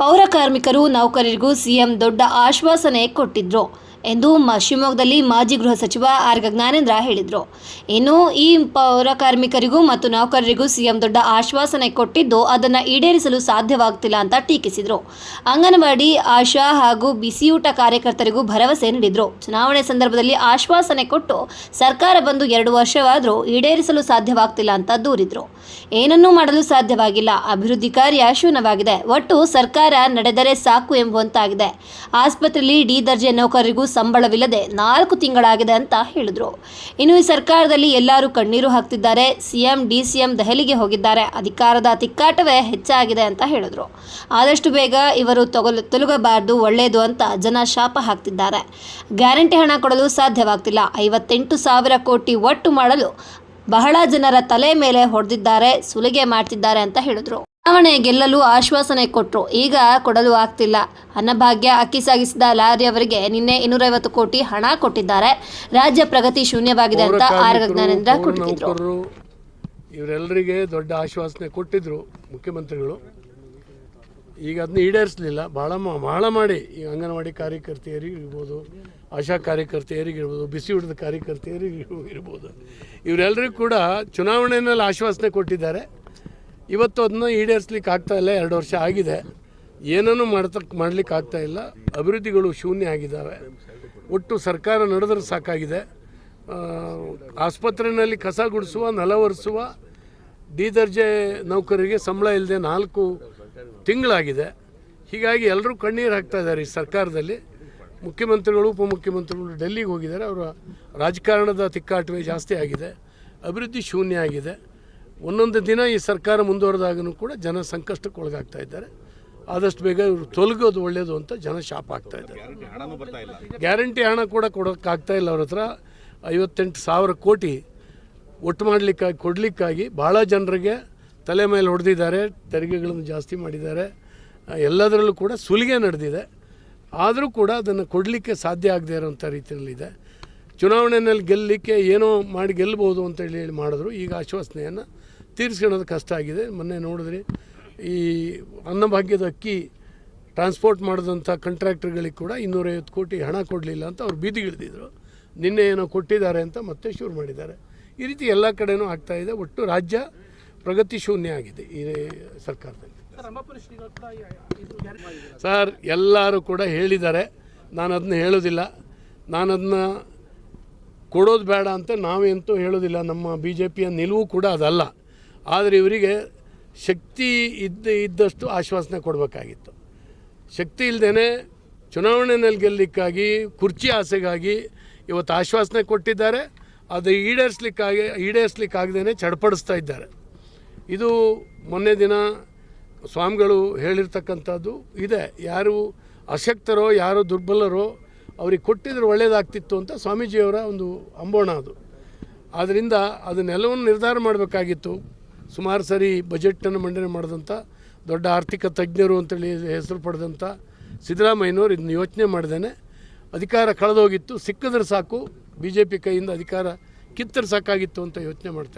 ಪೌರ ಕಾರ್ಮಿಕರು ನೌಕರರಿಗೂ ಸಿಎಂ ದೊಡ್ಡ ಆಶ್ವಾಸನೆ ಕೊಟ್ಟಿದ್ರು ಎಂದು ಶಿವಮೊಗ್ಗದಲ್ಲಿ ಮಾಜಿ ಗೃಹ ಸಚಿವ ಆರ್. ಜ್ಞಾನೇಂದ್ರ ಹೇಳಿದರು. ಇನ್ನು ಈ ಪೌರ ಕಾರ್ಮಿಕರಿಗೂ ಮತ್ತು ನೌಕರರಿಗೂ ಸಿಎಂ ದೊಡ್ಡ ಆಶ್ವಾಸನೆ ಕೊಟ್ಟಿದ್ದು ಅದನ್ನು ಈಡೇರಿಸಲು ಸಾಧ್ಯವಾಗ್ತಿಲ್ಲ ಅಂತ ಟೀಕಿಸಿದರು. ಅಂಗನವಾಡಿ, ಆಶಾ ಹಾಗೂ ಬಿಸಿಯೂಟ ಕಾರ್ಯಕರ್ತರಿಗೂ ಭರವಸೆ ನೀಡಿದರು. ಚುನಾವಣೆ ಸಂದರ್ಭದಲ್ಲಿ ಆಶ್ವಾಸನೆ ಕೊಟ್ಟು ಸರ್ಕಾರ ಬಂದು ಎರಡು ವರ್ಷವಾದರೂ ಈಡೇರಿಸಲು ಸಾಧ್ಯವಾಗ್ತಿಲ್ಲ ಅಂತ ದೂರಿದ್ರು. ಏನನ್ನೂ ಮಾಡಲು ಸಾಧ್ಯವಾಗಿಲ್ಲ. ಅಭಿವೃದ್ಧಿ ಕಾರ್ಯ ಶೂನ್ಯವಾಗಿದೆ. ಒಟ್ಟು ಸರ್ಕಾರ ನಡೆದರೆ ಸಾಕು ಎಂಬುವಂತಾಗಿದೆ. ಆಸ್ಪತ್ರೆಯಲ್ಲಿ ಡಿ ದರ್ಜೆ ನೌಕರರಿಗೂ ಸಂಬಳವಿಲ್ಲದೆ ನಾಲ್ಕು ತಿಂಗಳಾಗಿದೆ ಅಂತ ಹೇಳಿದ್ರು. ಇನ್ನು ಈ ಸರ್ಕಾರದಲ್ಲಿ ಎಲ್ಲರೂ ಕಣ್ಣೀರು ಹಾಕ್ತಿದ್ದಾರೆ. ಸಿಎಂ ಡಿ ಸಿಎಂ ದೆಹಲಿಗೆ ಹೋಗಿದ್ದಾರೆ. ಅಧಿಕಾರದ ತಿಕ್ಕಾಟವೇ ಹೆಚ್ಚಾಗಿದೆ ಅಂತ ಹೇಳಿದ್ರು. ಆದಷ್ಟು ಬೇಗ ಇವರು ತೊಗಲು ತೊಲಗಬಾರದು ಒಳ್ಳೆಯದು ಅಂತ ಜನ ಶಾಪ ಹಾಕ್ತಿದ್ದಾರೆ. ಗ್ಯಾರಂಟಿ ಹಣ ಕೊಡಲು ಸಾಧ್ಯವಾಗ್ತಿಲ್ಲ. ಐವತ್ತೆಂಟು ಸಾವಿರ ಕೋಟಿ ಒಟ್ಟು ಮಾಡಲು ಬಹಳ ಜನರ ತಲೆ ಮೇಲೆ ಹೊಡೆದಿದ್ದಾರೆ ಸುಲಿಗೆ ಮಾಡ್ತಿದ್ದಾರೆ ಅಂತ ಹೇಳಿದ್ರು. ಚುನಾವಣೆ ಗೆಲ್ಲಲು ಆಶ್ವಾಸನೆ ಕೊಟ್ಟರು ಈಗ ಕೊಡಲು ಆಗ್ತಿಲ್ಲ. ಅನ್ನಭಾಗ್ಯ ಅಕ್ಕಿ ಸಾಗಿಸಿದ ಲಾರಿ ಅವರಿಗೆ ನಿನ್ನೆ ಇನ್ನೂರೈವತ್ತು ಕೋಟಿ ಹಣ ಕೊಟ್ಟಿದ್ದಾರೆ. ರಾಜ್ಯ ಪ್ರಗತಿ ಶೂನ್ಯವಾಗಿದೆ ಅಂತ ಆರ್ ಜ್ಞಾನೇಂದ್ರ ಕೊಟ್ಟಿದ್ರು ಇವರೆಲ್ಲರಿಗೆ ದೊಡ್ಡ ಆಶ್ವಾಸನೆ ಕೊಟ್ಟಿದ್ರು ಮುಖ್ಯಮಂತ್ರಿಗಳು. ಈಗ ಅದನ್ನ ಈಡೇರಿಸಲಿಲ್ಲ. ಭಾಳ ಭಾಳ ಮಾಡಿ ಈ ಅಂಗನವಾಡಿ ಕಾರ್ಯಕರ್ತೆಯರಿಗೆ ಇರ್ಬೋದು ಆಶಾ ಕಾರ್ಯಕರ್ತೆಯರಿಗಿರ್ಬೋದು, ಬಿಸಿ ಊಟದ ಕಾರ್ಯಕರ್ತೆಯರಿಗೆ ಇರ್ಬೋದು ಇವರೆಲ್ಲರಿಗೂ ಕೂಡ ಚುನಾವಣೆಯಲ್ಲಿ ಆಶ್ವಾಸನೆ ಕೊಟ್ಟಿದ್ದಾರೆ. ಇವತ್ತು ಅದನ್ನ ಈಡೇರಿಸ್ಲಿಕ್ಕೆ ಆಗ್ತಾ ಇಲ್ಲ. ಎರಡು ವರ್ಷ ಆಗಿದೆ. ಏನನ್ನೂ ಮಾಡ್ತಕ್ ಮಾಡ್ಲಿಕ್ಕೆ ಆಗ್ತಾ ಇಲ್ಲ. ಅಭಿವೃದ್ಧಿಗಳು ಶೂನ್ಯ ಆಗಿದ್ದಾವೆ. ಒಟ್ಟು ಸರ್ಕಾರ ನಡೆದ್ರೆ ಸಾಕಾಗಿದೆ. ಆಸ್ಪತ್ರೆಯಲ್ಲಿ ಕಸ ಗುಡಿಸುವ, ನೆಲ ಒರೆಸುವ, ಡಿ ದರ್ಜೆ ನೌಕರರಿಗೆ ಸಂಬಳ ಇಲ್ಲದೆ ನಾಲ್ಕು ತಿಂಗಳಾಗಿದೆ. ಹೀಗಾಗಿ ಎಲ್ಲರೂ ಕಣ್ಣೀರು ಹಾಕ್ತಾ ಇದ್ದಾರೆ ಈ ಸರ್ಕಾರದಲ್ಲಿ. ಮುಖ್ಯಮಂತ್ರಿಗಳು, ಉಪಮುಖ್ಯಮಂತ್ರಿಗಳು ಡೆಲ್ಲಿಗೆ ಹೋಗಿದ್ದಾರೆ. ಅವರ ರಾಜಕಾರಣದ ತಿಕ್ಕಾಟವೇ ಜಾಸ್ತಿ ಆಗಿದೆ. ಅಭಿವೃದ್ಧಿ ಶೂನ್ಯ ಆಗಿದೆ. ಒಂದೊಂದು ದಿನ ಈ ಸರ್ಕಾರ ಮುಂದುವರೆದಾಗೂ ಕೂಡ ಜನ ಸಂಕಷ್ಟಕ್ಕೆ ಒಳಗಾಗ್ತಾ ಇದ್ದಾರೆ. ಆದಷ್ಟು ಬೇಗ ಇವರು ತೊಲಗೋದು ಒಳ್ಳೆಯದು ಅಂತ ಜನ ಶಾಪ ಆಗ್ತಾ ಇದ್ದಾರೆ. ಗ್ಯಾರಂಟಿ ಹಣ ಕೂಡ ಕೊಡೋಕ್ಕಾಗ್ತಾ ಇಲ್ಲ ಅವ್ರ ಹತ್ರ. ಐವತ್ತೆಂಟು ಸಾವಿರ ಕೋಟಿ ಒಟ್ಟು ಮಾಡಲಿಕ್ಕಾಗಿ, ಕೊಡಲಿಕ್ಕಾಗಿ ಭಾಳ ಜನರಿಗೆ ತಲೆ ಮೇಲೆ ಹೊಡೆದಿದ್ದಾರೆ, ತೆರಿಗೆಗಳನ್ನು ಜಾಸ್ತಿ ಮಾಡಿದ್ದಾರೆ. ಎಲ್ಲದರಲ್ಲೂ ಕೂಡ ಸುಲಿಗೆ ನಡೆದಿದೆ. ಆದರೂ ಕೂಡ ಅದನ್ನು ಕೊಡಲಿಕ್ಕೆ ಸಾಧ್ಯ ಆಗದೇ ಇರೋಂಥ ರೀತಿಯಲ್ಲಿದೆ. ಚುನಾವಣೆಯಲ್ಲಿ ಗೆಲ್ಲಲಿಕ್ಕೆ ಏನೋ ಮಾಡಿ ಗೆಲ್ಲಬಹುದು ಅಂತ ಹೇಳಿ ಮಾಡಿದ್ರು. ಈಗ ಆಶ್ವಾಸನೆಯನ್ನು ತೀರಿಸ್ಕೊಳ್ಳೋದು ಕಷ್ಟ ಆಗಿದೆ. ಮೊನ್ನೆ ನೋಡಿದ್ರಿ, ಈ ಅನ್ನಭಾಗ್ಯದ ಅಕ್ಕಿ ಟ್ರಾನ್ಸ್ಪೋರ್ಟ್ ಮಾಡಿದಂಥ ಕಾಂಟ್ರಾಕ್ಟರ್ಗಳಿಗೆ ಕೂಡ ಇನ್ನೂರೈವತ್ತು ಕೋಟಿ ಹಣ ಕೊಡಲಿಲ್ಲ ಅಂತ ಅವ್ರು ಬೀದಿಗಿಳಿದಿದ್ರು ನಿನ್ನೆ ಏನೋ ಕೊಟ್ಟಿದ್ದಾರೆ ಅಂತ ಮತ್ತೆ ಶುರು ಮಾಡಿದ್ದಾರೆ. ಈ ರೀತಿ ಎಲ್ಲ ಕಡೆಯೂ ಆಗ್ತಾಯಿದೆ ಒಟ್ಟು ರಾಜ್ಯ ಪ್ರಗತಿ ಶೂನ್ಯ ಆಗಿದೆ ಈ ಸರ್ಕಾರದಲ್ಲಿ. ಸರ್ ಎಲ್ಲರೂ ಕೂಡ ಹೇಳಿದ್ದಾರೆ. ನಾನು ಅದನ್ನ ಹೇಳೋದಿಲ್ಲ. ನಾನು ಅದನ್ನ ಕೊಡೋದು ಬೇಡ ಅಂತ ನಾವಂತೂ ಹೇಳೋದಿಲ್ಲ. ನಮ್ಮ ಬಿ ಜೆ ಪಿಯ ನಿಲುವು ಕೂಡ ಅದಲ್ಲ. ಆದರೆ ಇವರಿಗೆ ಶಕ್ತಿ ಇದ್ದ ಇದ್ದಷ್ಟು ಆಶ್ವಾಸನೆ ಕೊಡಬೇಕಾಗಿತ್ತು. ಶಕ್ತಿ ಇಲ್ಲದೇ ಚುನಾವಣೆಯಲ್ಲಿ ಗೆಲ್ಲಲಿಕ್ಕಾಗಿ ಕುರ್ಚಿ ಆಸೆಗಾಗಿ ಇವತ್ತು ಆಶ್ವಾಸನೆ ಕೊಟ್ಟಿದ್ದಾರೆ. ಅದು ಈಡೇರಿಸ್ಲಿಕ್ಕಾಗಿ ಈಡೇರಿಸ್ಲಿಕ್ಕಾಗದೇ ಚಡಪಡಿಸ್ತಾ ಇದ್ದಾರೆ. ಇದು ಮೊನ್ನೆ ದಿನ ಸ್ವಾಮಿಗಳು ಹೇಳಿರ್ತಕ್ಕಂಥದ್ದು ಇದೆ. ಯಾರು ಅಶಕ್ತರೋ, ಯಾರು ದುರ್ಬಲರೋ ಅವ್ರಿಗೆ ಕೊಟ್ಟಿದ್ರೆ ಒಳ್ಳೆಯದಾಗ್ತಿತ್ತು ಅಂತ ಸ್ವಾಮೀಜಿಯವರ ಒಂದು ಅಂಬೋಣ ಅದು. ಆದ್ದರಿಂದ ಅದನ್ನೆಲ್ಲವನ್ನು ನಿರ್ಧಾರ ಮಾಡಬೇಕಾಗಿತ್ತು. ಸುಮಾರು ಸರಿ ಬಜೆಟನ್ನು ಮಂಡನೆ ಮಾಡಿದಂಥ ದೊಡ್ಡ ಆರ್ಥಿಕ ತಜ್ಞರು ಅಂತೇಳಿ ಹೆಸರು ಪಡೆದಂಥ ಸಿದ್ದರಾಮಯ್ಯನವರು ಇದನ್ನ ಯೋಚನೆ ಮಾಡ್ದೇನೆ ಅಧಿಕಾರ ಕಳೆದೋಗಿತ್ತು. ಸಿಕ್ಕಿದ್ರೆ ಸಾಕು. ಬಿ ಜೆ ಪಿ ಕೈಯಿಂದ ಅಧಿಕಾರ ಕಿತ್ತರೆ ಸಾಕಾಗಿತ್ತು ಅಂತ ಯೋಚನೆ ಮಾಡ್ತಾ